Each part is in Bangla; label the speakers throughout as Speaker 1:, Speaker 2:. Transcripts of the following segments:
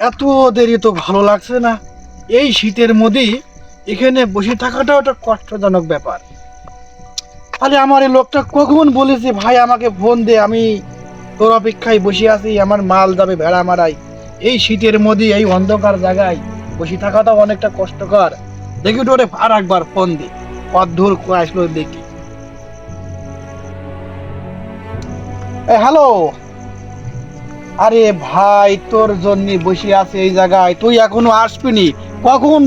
Speaker 1: এত দেরি তো ভালো লাগছে না। এই শীতের মধ্যেই এখানে বসে থাকাটাও একটা কষ্টজনক ব্যাপার। তাহলে আমার এই লোকটা কখন বলেছে, ভাই, আমাকে ফোন দে, আমি তোর অপেক্ষায় বসে আছি, আমার মাল যাবে ভেড়া মারাই এই শীতের মধ্যে এই অন্ধকার জায়গায় বসে থাকাটাও অনেকটা কষ্টকর। দেখি তো ওরে আর একবার ফোন দে। দূর আসলো দেখি। হ্যালো আরে ভাই, তোর জন্য বসে আছে এই জায়গায়। তুই এখনও আসবিনি কখন?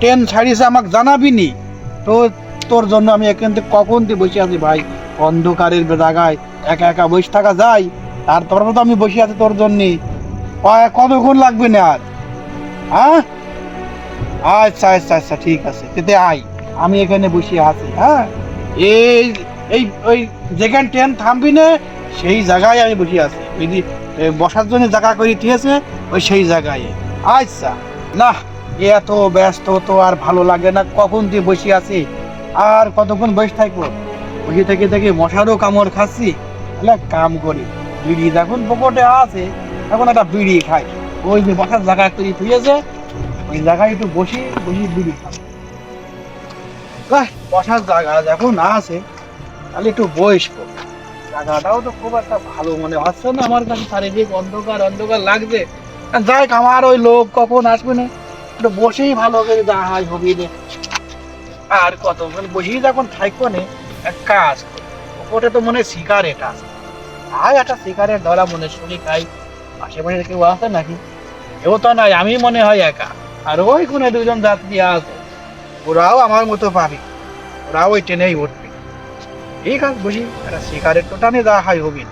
Speaker 1: ট্রেন ছাড়িয়েছে, আমাকে জানাবিনি তো তোর জন্য আমি এখান থেকে কখন দিয়ে বসে আছি ভাই? অন্ধকারের জায়গায় একা একা বসে থাকা যায়? আর তারপরে তো আমি বসে আছি তোর জন্য। কতক্ষণ লাগবে না আর? হ্যাঁ আচ্ছা আচ্ছা আচ্ছা ঠিক আছে। তেতে আই আমি এখানে বসে আছি হ্যাঁ? এই এই, ওই যেখানে ট্রেন থামবি না, সেই জায়গায় আমি বসে আছি। বসার জন্য জায়গা করে দিয়েছে, ওই সেই জায়গায়। আচ্ছা না এত ব্যস্ত তো আর ভালো লাগে না, কখন তুই বসে আছি? আর কতক্ষণ বসে থাকব? বসে থেকে থেকে মশারও কামড় খাচ্ছি। তাহলে কাম করি। বিড়ি যখন পকেটে আছে, এখন একটা বিড়ি খাই। ওই যে বসার জায়গা করে থুয়েছে ওই জায়গায় একটু বসি বসি বিড়ি খাই। বসার জায়গা যখন আছে। তাহলে একটু বসবো জায়গাটাও তো খুব একটা ভালো মনে হচ্ছে না আমার কাছে চারিদিক অন্ধকার অন্ধকার আর যাই আমার ওই লোক কখন আসবে না? একটু বসেই ভালো করে হয় হবি রে আর কতক্ষণ বসেই যখন থাকব না, এক কাজ। ওপরে তো মনে সিগারেট আছে। আয় একটা সিগারেট ধরা মনে শুনি খাই। আশেপাশে কেউ আছে নাকি? কেউ তো নাই, আমি মনে হয় একা। আর ওই কোনে দুজন যাত্রী আছে। ওরাও আমার মতো পাবি। ওরাও ওই ট্রেনেই উঠবে। যা হয় হবি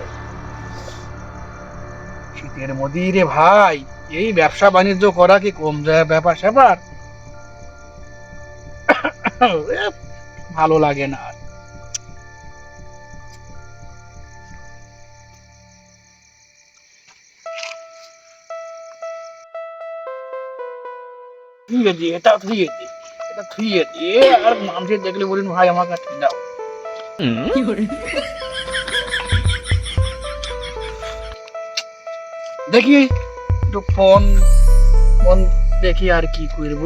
Speaker 1: শীতের মধ্যে রে ভাই এই ব্যবসা বাণিজ্য করা কি কম যায় ব্যাপার স্যাপার ভালো লাগে না আর। থুয়ে দি এটা থুয়ে দি এটা থুয়ে দি আর মানুষের দেখলে বলেন ভাই আমার কাছে দাও দেখি একটু ফোন ফোন দেখি আর কি করব।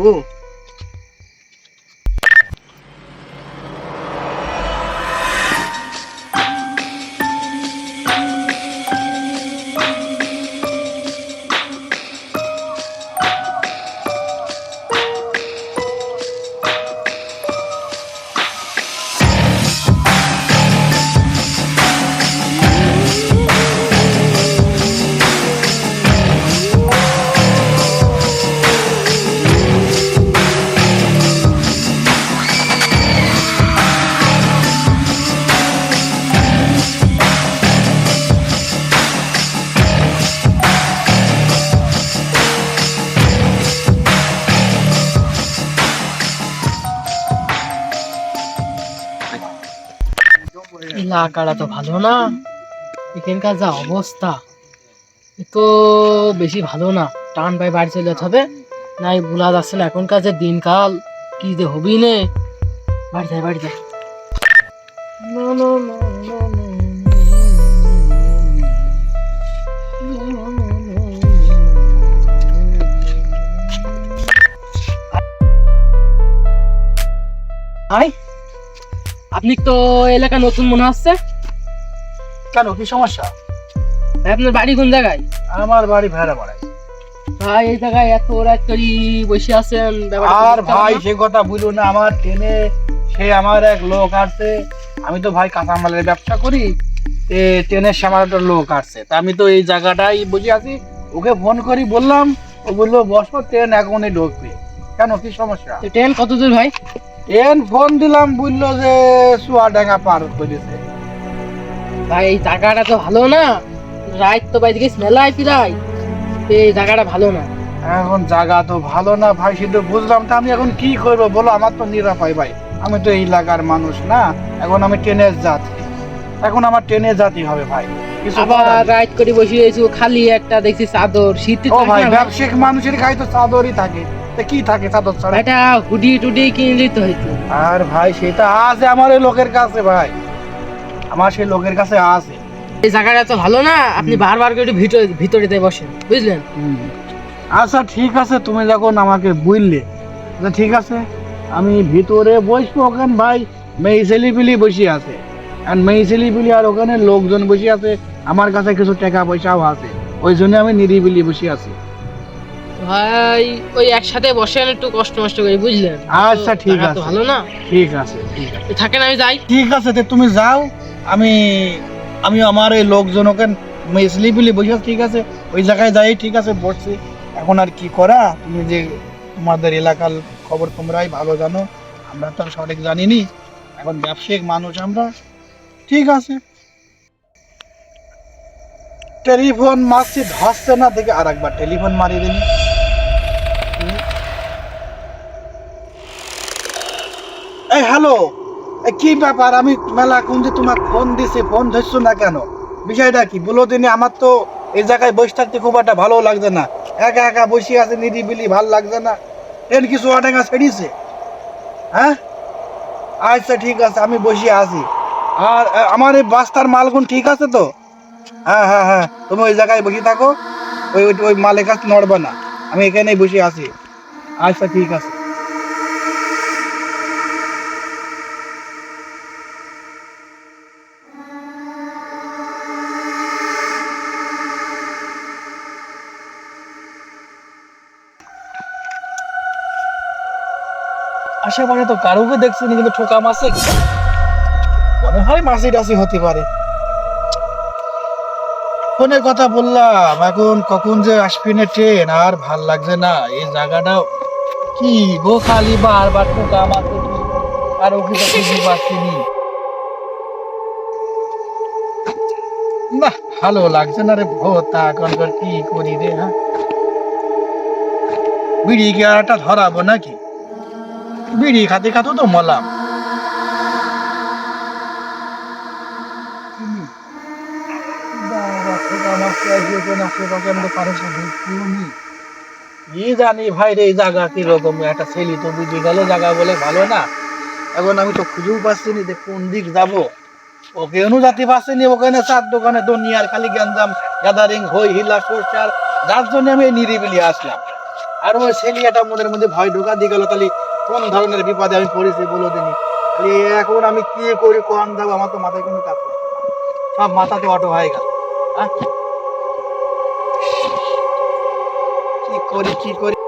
Speaker 2: এলাকাটা তো ভালো না এখানকার যা অবস্থা তো বেশি ভালো না টান পায়ে বাড়ি চলে যেতে হবে নাই বোলা যাচ্ছে না এখনকার যে দিনকাল কি যে হবি নে বাড়ি যায় বাড়ি যায় ভাই আপনি তো এলাকা নতুন মনে হচ্ছে?
Speaker 1: কেন কি সমস্যা?
Speaker 2: আপনার বাড়ি কোন জায়গায়?
Speaker 1: আমার বাড়ি ভেড়া বাড়াই
Speaker 2: ভাই এই জায়গায় এত রাত করি বসে আছেন
Speaker 1: আর ভাই সে কথা বলল না আমার ট্রেনে সে আমার এক লোক আসছে। আমি তো ভাই কাঁচামালের ব্যবসা করি ট্রেনের সে একটা লোক আসছে। তা আমি তো এই জায়গাটাই বুঝে আছি ওকে ফোন করি বললাম ও বলল বসো ট্রেন এখনই ঢুকবে। কেন কি সমস্যা?
Speaker 2: ট্রেন কত দূর ভাই?
Speaker 1: এন ফোন দিলাম বলল যে পার করেছে।
Speaker 2: ভাই এই জায়গাটা তো ভালো না। তো মেলায় প্রায়। এই জায়গাটা ভালো না।
Speaker 1: এখন জায়গা তো ভালো না ভাই শুধু বুঝলাম। তো আমি এখন কি করব বলো আমার তো নিরাপয় ভাই। আমি তো এই এলাকার মানুষ না। এখন আমি ট্রেনের যাত্রী এখন আমার ট্রেনে জাতি হবে ভাই।
Speaker 2: আবার
Speaker 1: করার
Speaker 2: করে বসে খালি একটা দেখছি চাদর। শীত
Speaker 1: ভাই ব্যবসায়িক মানুষের গায়ে তো চাদরই থাকে। কি থাকে চাদর ছাড়া?
Speaker 2: একটা হুডি টুডি কিনে দিতে হইতো।
Speaker 1: আর ভাই সেটা আছে আমার লোকের কাছে ভাই। আমার সেই লোকের কাছে আছে।
Speaker 2: এই জায়গাটা তো ভালো না? আপনি বারবার করে ভিতরে ভিতরেতে বসেন বুঝলেন?
Speaker 1: আচ্ছা ঠিক আছে তুমি যখন আমাকে বললে যে ঠিক আছে। আমি ভিতরে বসবো ওখানে ভাই? মেয়ে ছেলিপিলি বসে আছে। আর মেয়ে ছেলিপিলি আর ওখানে লোকজন বসে আছে। আমার কাছে কিছু টাকা পয়সাও আছে। ওই জন্য আমি নিরিবিলি বসে আছি।
Speaker 2: ভাই ওই একসাথে বসেন একটু কষ্ট মষ্ট করে বুঝলেন?
Speaker 1: আচ্ছা, ঠিক আছে।
Speaker 2: ভালো না?
Speaker 1: ঠিক আছে ঠিক আছে।
Speaker 2: থাকেন আমি যাই।
Speaker 1: ঠিক আছে তে তুমি যাও। আমি আমি আমার এই লোকজন ওখানে মেয়ে ছেলিপিলি বসে ঠিক আছে? ওই জায়গায় যাই ঠিক আছে বসছি। এখন আর কি করা? তুমি যে তোমাদের এলাকার খবর তোমরাই ভালো জানো। আমরা তো সঠিক জানিনি। এখন ব্যবসায়িক মানুষ আমরা। ঠিক আছে। টেলিফোন মারছি ধরছে না দেখে আর একবার টেলিফোন মারিয়ে দিনি হ্যালো। কি ব্যাপার? আমি মেলা কোন যে তোমার ফোন দিছি, ফোন ধরছো না কেন? বিষয়টা কি? বলো দিনে আমার তো এই জায়গায় বসে থাকতে খুব একটা ভালো লাগছে না। একা একা বসে আছে, নিরিবিলি ভালো লাগছে না। এর কিছু আটাঙ্গা ছেড়িছে? হ্যাঁ? আচ্ছা ঠিক আছে, আমি বসে আছি। আর আমার এই বাস্তার মালগুন ঠিক আছে তো? হ্যাঁ হ্যাঁ হ্যাঁ তুমি ওই জায়গায় বসে থাকো। ওই, ওই- ওই মালের কাছে নড়বে না। আমি এখানেই বসে আছি। আচ্ছা ঠিক আছে। আশেপাশে তো কারোকে দেখছি না, কিন্তু ঠোকা মাছে মনে হয় মাছি টাছি হতে পারে। ফোনে কথা বললাম, এখন কখন যে আসবি না ট্রেন, আর ভালো লাগছে না, এই জায়গাটা কি গো খালি বারবার ঠোকা মাছে আর ওকে তো খুঁজে পাচ্ছি নি। ভালো লাগছে না রে ভোতা, এখন কি করি রে হ্যাঁ? বিড়ি কি আর ধরাবো নাকি? বিড়ি খাতে খাতে তো মলাম কি জানি ভাই রে এই জায়গা কীরকম একটা ছেলে তো বুঝে গেল জায়গা বলে ভালো না। এখন আমি তো খুঁজেও পাচ্ছি নি যে কোন দিক যাব। ওকেও যাতে পারছি নি ওখানে চার দোকানে দুনিয়ার খালি গ্যাঞ্জাম গ্যাদারিং হই হিলা সরষার। যার জন্য আমি নিরিবিলি আসলাম। আর ওই ছেলেটা মনের মধ্যে ভয় ঢোকা দিয়ে গেল তাহলে কোন ধরনের বিপদে আমি পড়েছি বলে দিনি এখন আমি কি করি কোন দেবো আমার তো মাথায় কোনো কাজ। সব মাথাতে অটো হয়ে গেল হ্যাঁ? কি করি কি করি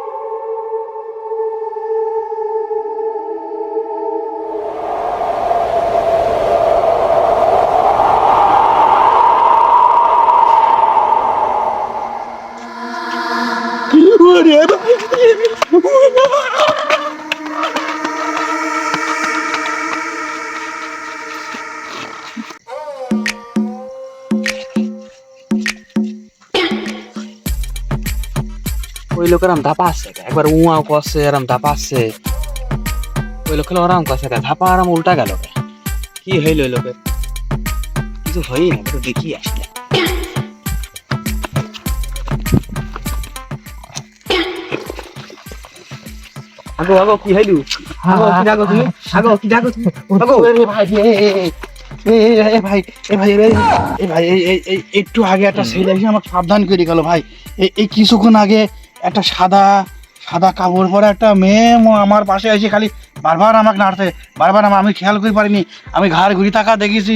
Speaker 3: ওই লোকের আম ধাপা আসছে একবার উয়াও করছে আরাম ধাপা আসছে ওই লোকের ওরাম করছে ধাপা আরাম উল্টা গেল কি হইল ওই লোকের? কিছু হই না একটু দেখি আসলে আগো আগো কি হইলু?
Speaker 1: ভাই এ, ভাই এ ভাই এ ভাই একটু আগে একটা ছেলে এসে আমাকে সাবধান করে গেল ভাই। এই কিছুক্ষণ আগে একটা সাদা সাদা কাপড় পরে একটা মেয়ে আমার পাশে এসে খালি বারবার আমাকে নাড়ছে বারবার আমার আমি খেয়াল করে পারিনি আমি ঘাড় ঘুরি থাকা দেখেছি।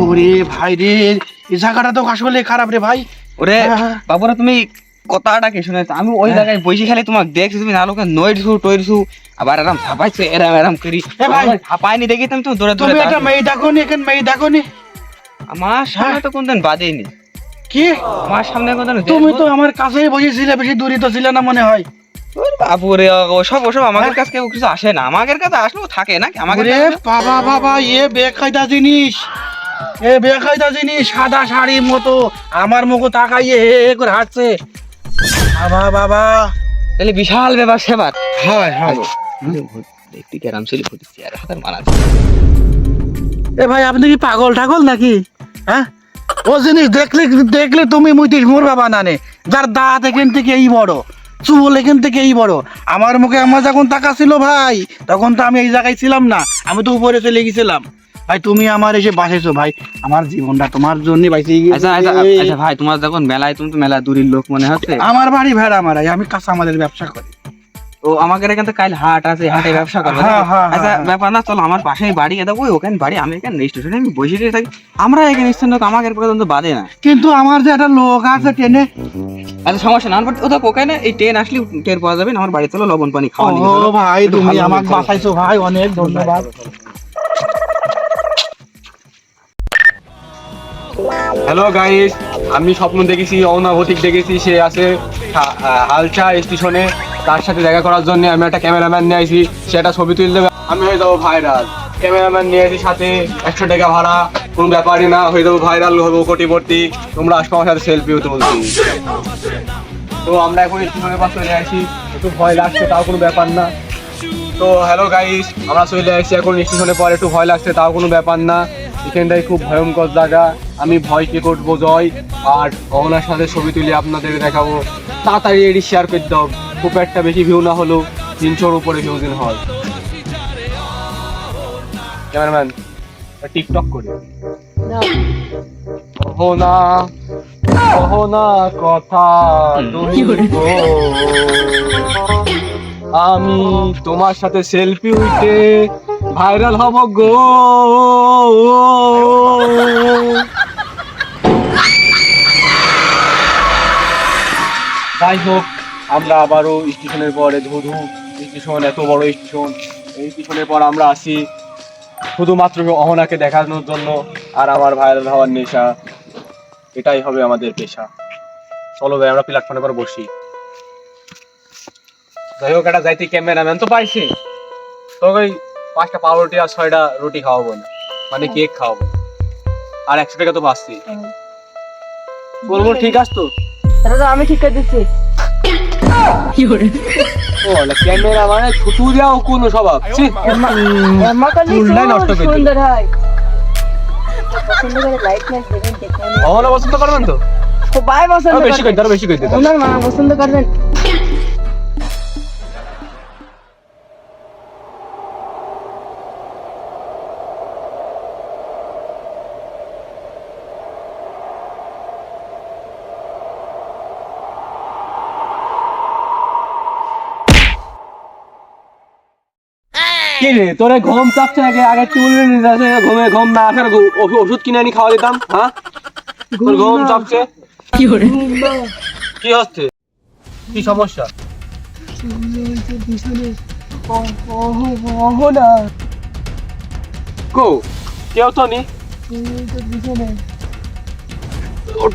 Speaker 1: ওরে ভাই রে এই জায়গাটা তো আসলে খারাপ রে ভাই।
Speaker 3: ওরে
Speaker 1: হ্যাঁ।
Speaker 3: বাবুরা তুমি কথাটা কি শুনে আমি ওই
Speaker 1: হ্যাঁ।
Speaker 3: জায়গায় বসে খালি তোমাকে দেখছি তুমি না লোকে নইরছু টইরছু আবার এরম ছাপাইছে এরম এরম করি।
Speaker 1: এ
Speaker 3: ছাপাইনি দেখি তুমি তো দৌড়ে দৌড়ে
Speaker 1: তুমি
Speaker 3: একটা
Speaker 1: মেয়ে দেখো নি এখানে মেয়ে দেখো নি
Speaker 3: আমার সামনে তো কোনদিন বাদেইনি।
Speaker 1: কি?
Speaker 3: আমার সামনে কোনদিন
Speaker 1: তুমি তো আমার কাছেই বসেছিলে বেশি দূরে তো ছিলে না মনে হয়।
Speaker 3: বাপুরে ওসব ওসব আমাদের কাছে কেউ কিছু আসে না। আমাদের কাছে আসলেও থাকে না আমাদের
Speaker 1: বাবা বাবা এ বেকায়দা জিনিস। এ বেকায়দা জিনিস সাদা শাড়ির মতো। আমার মুখে তাকাইয়ে হে হে করে হাঁটছে। বাবা বাবা।
Speaker 3: তাহলে বিশাল ব্যাপার সেবার।
Speaker 1: হয় হয়।
Speaker 3: দেখতে কেরাম ছিল ফুটেছি আর হাতের মানা
Speaker 1: এ ভাই আপনি কি পাগল ঠাগল নাকি? হ্যাঁ? ও জিনিস দেখলে দেখলে তুমি মুইতিস মোর বাবা নানে। যার দাঁত এখান থেকে এই বড় চুল এখান থেকে এই বড়। আমার মুখে আমার যখন টাকা ছিল ভাই তখন তো আমি এই জায়গায় ছিলাম না আমি তো উপরে চলে গেছিলাম। ভাই তুমি আমার এসে বাসেছো ভাই আমার জীবনটা তোমার জন্য বাইসে
Speaker 3: আচ্ছা আচ্ছা আচ্ছা ভাই তোমার যখন মেলায় তুমি তো মেলা দূরের লোক মনে হচ্ছে?
Speaker 1: আমার বাড়ি ভেড়া মারাই আমি কাঁচা আমাদের ব্যবসা করি।
Speaker 3: ও আমাদের এখান থেকে কাল হাট আছে হাটে ব্যবসা করব।
Speaker 1: হ্যাঁ, হ্যাঁ,
Speaker 3: আচ্ছা
Speaker 1: হ্যাঁ।
Speaker 3: ব্যাপার না চলো আমার পাশেই বাড়ি এটা ওই ওখানে বাড়ি আমি এখানে স্টেশনে আমি বসে দিয়ে থাকি। আমরা এখানে স্টেশন আমাদের পর্যন্ত বাদে না।
Speaker 1: কিন্তু আমার যে একটা লোক আছে ট্রেনে
Speaker 3: আচ্ছা সমস্যা না বাট ওটা ওখানে এই ট্রেন আসলে টের পাওয়া যাবে না আমার বাড়ি চলো লবণ পানি খাওয়া নিয়ে
Speaker 1: ও ভাই তুমি আমাকে বাঁচাইছো ভাই অনেক ধন্যবাদ।
Speaker 4: হ্যালো গাইস আমি স্বপ্ন দেখেছি অনাভতিক দেখেছি সে আছে হালচা স্টেশনে। তার সাথে দেখা করার জন্য আমি একটা ক্যামেরাম্যান নিয়ে আসি সে একটা ছবি তুলে দেবে। আমি হয়ে যাব ভাইরাল ক্যামেরাম্যান নিয়ে আসি সাথে একশো টাকা ভাড়া, কোনো ব্যাপারই না, হয়ে যাব ভাইরাল হব কোটিপতি। তোমরা আসব আমার সাথে সেলফিও তুলছি তো আমরা এখন স্টেশনের পাশ চলে আসি একটু ভয় লাগছে, তাও কোনো ব্যাপার না। তো হ্যালো গাইস আমরা চলে আসছি এখন স্টেশনে পরে, একটু ভয় লাগছে, তাও কোনো ব্যাপার না। এখানটাই খুব ভয়ঙ্কর জায়গা। আমি ভয়কে করব, জয়? আর অহনার সাথে ছবি তুলে আপনাদের দেখাবো। তাড়াতাড়ি এটি শেয়ার করে দাও। খুব একটা বেশি ভিউ না হলেও তিনশোর উপরে ভিউ দিন হয়। ক্যামেরাম্যান টিকটক করি। অহনা অহনা কথা তুমি গো। আমি তোমার সাথে সেলফি উঠে ভাইরাল হব গো। যাই হোক আমরা আবারও স্টেশনের পরে ধুধু স্টেশন, এত বড় স্টেশন। এই স্টেশনের পর আমরা আসি শুধুমাত্র অহনাকে দেখানোর জন্য আর আমার ভাইরাল হওয়ার নেশা। এটাই হবে আমাদের পেশা। চলো ভাই, আমরা প্ল্যাটফর্মে পর বসি। যাই হোক, একটা যাইতে ক্যামেরাম্যান তো পাইছি। তো ওই পাঁচটা পাউরুটি আর ছয়টা রুটি খাওয়াবো না মানে কেক খাওয়াবো। আর একশো টাকা তো পাচ্ছি বলব, ঠিক আছে তো?
Speaker 2: আমি ঠিক করে দিচ্ছি।
Speaker 4: ক্যামেরা মানে ছুটু দেওয়া কোনো স্বভাব। চুলটাই নষ্ট করে
Speaker 2: সুন্দর হয়। পছন্দ
Speaker 4: করবেন তো?
Speaker 2: সবাই পছন্দ
Speaker 4: বেশি করে বেশি করে।
Speaker 2: ওনার মা পছন্দ করবেন।
Speaker 4: কি রে তোরে ঘুম চাপছে আগে আগে চুল যাচ্ছে ঘুমে ঘুম না আসার ওষুধ কিনে আনি খাওয়া দিতাম হ্যাঁ? তোর ঘুম চাপছে? কি হচ্ছে? কি সমস্যা? কো কেউ তো নি ওঠ,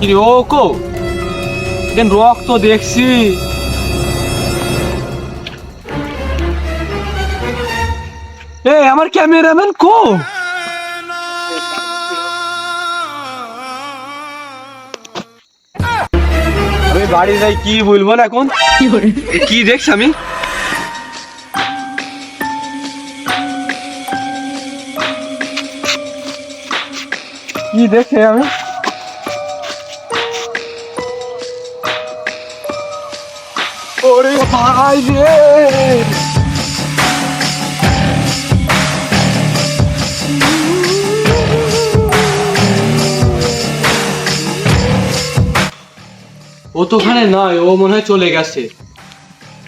Speaker 4: কি রে ও কো? রক্ত দেখছি। এ আমার ক্যামেরাম্যান কো? আমি বাড়ি যাই কি বলব না এখন? কি দেখছি আমি? কি দেখে আমি? ও তো ওখানে নয় ও মনে হয় চলে গেছে।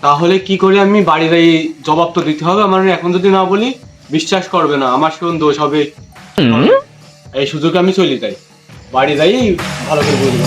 Speaker 4: তাহলে কি করে আমি বাড়ির এই জবাব তো দিতে হবে? আমার এখন যদি না বলি বিশ্বাস করবে না আমার সেরকম দোষ হবে? এই সুযোগে আমি চলে যাই বাড়ি যাই ভালো করে বলব